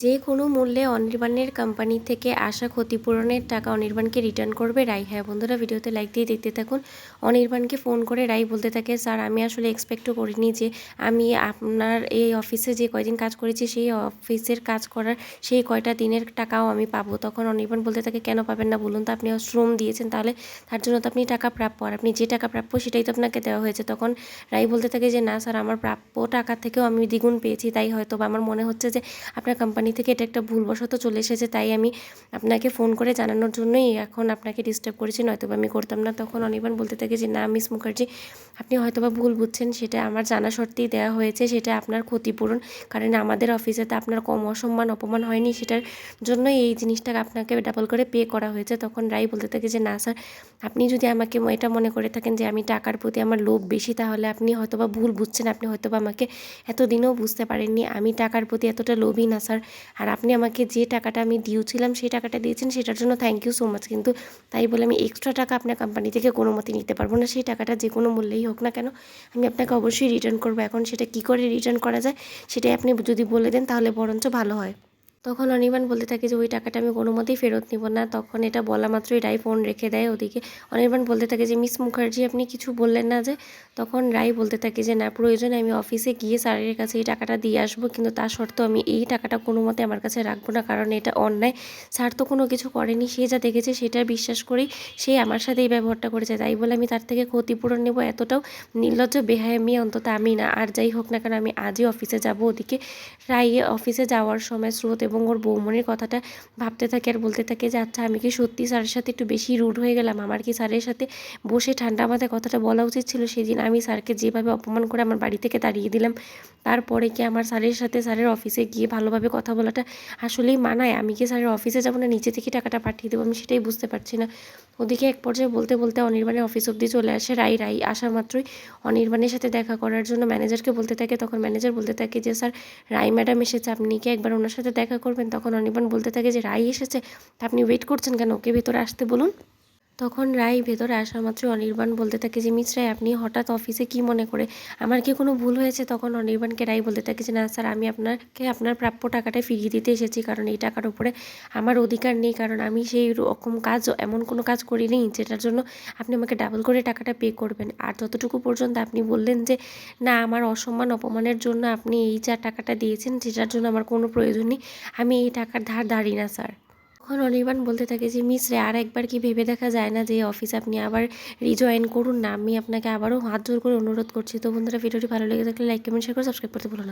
যে কোনো মূল্যে অনির্বাণের কোম্পানি থেকে আসা ক্ষতিপূরণের টাকা অনির্বাণকে রিটার্ন করবে রাই। হ্যাঁ বন্ধুরা, ভিডিওতে লাইক দিয়ে দেখতে থাকুন। অনির্বাণকে ফোন করে রাই বলতে থাকে, স্যার, আমি আসলে এক্সপেক্টও করিনি যে আমি আপনার এই অফিসে যে কয়দিন কাজ করেছি, সেই অফিসের কাজ করার সেই কয়টা দিনের টাকাও আমি পাবো। তখন অনির্বাণ বলতে থাকে, কেন পাবেন না বলুন তো? আপনি শ্রম দিয়েছেন, তাহলে তার জন্য তো আপনি টাকা প্রাপ্য। আর আপনি যে টাকা প্রাপ্য, সেটাই তো আপনাকে দেওয়া হয়েছে। তখন রাই বলতে থাকে যে, না, স্যার, আমার প্রাপ্য টাকা থেকেও আমি দ্বিগুণ পেয়েছি। তাই হয়তো বা আমার মনে হচ্ছে যে, আপনার কোম্পানি থেকে এটা একটা ভুলবশত চলে এসেছে, তাই আমি আপনাকে ফোন করে জানানোর জন্যই এখন আপনাকে ডিস্টার্ব করেছি নয়তো বা আমি করতাম না। তখন অনির্বাণ বলতে থাকে যে, না মিস মুখার্জি, আপনি হয়তো বা ভুল বুঝছেন, সেটা আমার জানা সত্ত্বেই দেওয়া হয়েছে, সেটা আপনার ক্ষতিপূরণ। কারণ আমাদের অফিসে তো আপনার কম অসম্মান, অপমান হয়নি, সেটার জন্যই এই জিনিসটা আপনাকে ডাবল করে পে করা হয়েছে। তখন রাই বলতে থাকে যে, না স্যার আপনি যদি আমাকে এটা মনে করে থাকেন যে, আমি টাকার প্রতি আমার লোভ বেশি, তাহলে আপনি হয়তো বা ভুল বুঝছেন, আপনি হয়তো বা আমাকে এতদিনও বুঝতে পারেননি। আমি টাকার প্রতি এতটা লোভই না স্যার আর আপনি আমাকে যে টাকাটা আমি দিয়েছিলাম, সেই টাকাটা দিয়েছেন, সেটার জন্য থ্যাংক ইউ সো মাচ কিন্তু তাই বলে আমি এক্সট্রা টাকা আপনার কোম্পানি থেকে কোনো মতে নিতে পারব না। সেই টাকাটা যে কোনো মূল্যেই হোক না কেন, আমি আপনাকে অবশ্যই রিটার্ন করব। এখন সেটা কি করে রিটার্ন করা যায়, সেটাই আপনি যদি বলে দেন, তাহলে বরঞ্চ ভালো হয়। তখন অনির্বাণ বলতে থাকে যে, ওই টাকাটা আমি কোনো মতেই ফেরত নিব না। তখন এটা বলা মাত্রই রায় ফোন রেখে দেয় ওদিকে। অনির্বাণ বলতে থাকে যে, মিস মুখার্জি, আপনি কিছু বললেন না যে? তখন রায় বলতে থাকে যে, না, প্রয়োজনে আমি অফিসে গিয়ে স্যারের কাছে এই টাকাটা দিয়ে আসব, কিন্তু তা সত্ত্বেও আমি এই টাকাটা কোনো মতে আমার কাছে রাখব না, কারণ এটা অন্যায়। স্যার তো কোনো কিছু করেনি, সে যা দেখেছে সেটা বিশ্বাস করেই সে আমার সাথে এই ব্যবহারটা করেছে। তাই বলে আমি তার থেকে ক্ষতিপূরণ নেব এতটাও নির্লজ্জ, বেহায়ামি অন্তত আমি না। আর যাই হোক না কেন, আমি আজই অফিসে যাব ওদিকে। রাই অফিসে যাওয়ার সময় স্রোত এবং ওর বৌমনির কথাটা ভাবতে থাকে আর বলতে থাকে যে আচ্ছা আমি কি সত্যি স্যারের সাথে একটু বেশি রুড হয়ে গেলাম? আমার কি স্যারের সাথে বসে ঠান্ডা মাথায় কথাটা বলা উচিত ছিল? সেদিন আমি স্যারকে যেভাবে অপমান করে আমার বাড়ি থেকে তাড়িয়ে দিলাম। তারপরে কি আমার স্যারের সাথে স্যারের অফিসে গিয়ে ভালোভাবে কথা বলাটা আসলেই মানায়? আমি কি স্যারের অফিসে যাব না? নিচে থেকে টাকাটা পাঠিয়ে দেবো? আমি সেটাই বুঝতে পারছি না। ওদিকে এক পর্যায়ে বলতে বলতে অনির্বাণের অফিস অব্দি চলে আসে রাই রাই আসা মাত্রই অনির্বাণের সাথে দেখা করার জন্য ম্যানেজারকে বলতে থাকে। তখন ম্যানেজার বলতে থাকে যে, স্যার রাই ম্যাডাম এসেছে। আপনি কি একবার ওনার সাথে দেখা করবেন, তখন অনির্বাণ বলতে থাকে যে রাই এসেছে আপনি ওয়েট করছেন কেন? ওকে ভেতরে আসতে বলুন। তখন রাই ভেতরে আসা মাত্র অনির্বাণ বলতে থাকে যে, মিস রায় আপনি হঠাৎ অফিসে কি মনে করে? আমার কি কোনো ভুল হয়েছে? তখন অনির্বাণকে রাই বলতে থাকে যে, না স্যার, আমি আপনাকে আপনার প্রাপ্য টাকাটা ফিরিয়ে দিতে এসেছি, কারণ এই টাকার উপরে আমার অধিকার নেই, কারণ আমি সেই রকম কাজ, এমন কোনো কাজ করিনি যেটার জন্য আপনি আমাকে ডাবল করে টাকাটা পে করবেন। আর ততটুকু পর্যন্ত আপনি বললেন যে, না, আমার অসম্মান, অপমানের জন্য আপনি এই যা টাকাটা দিয়েছেন, সেটার জন্য আমার কোনো প্রয়োজন নেই। আমি এই টাকার ধার ধারি না, স্যার। তখন অনির্বাণ বলতে থাকে যে, মিস রে, আর একবার কি ভেবে দেখা যায় না যে, অফিস আপনি আবার রিজয়েন করুন না? আমি আপনাকে আবারও হাত জোর করে অনুরোধ করছি। তো বন্ধুরা, ভিডিওটি ভালো লেগে থাকলে লাইক কমেন্ট শেয়ার করে সাবস্ক্রাইব করতে ভুলো না।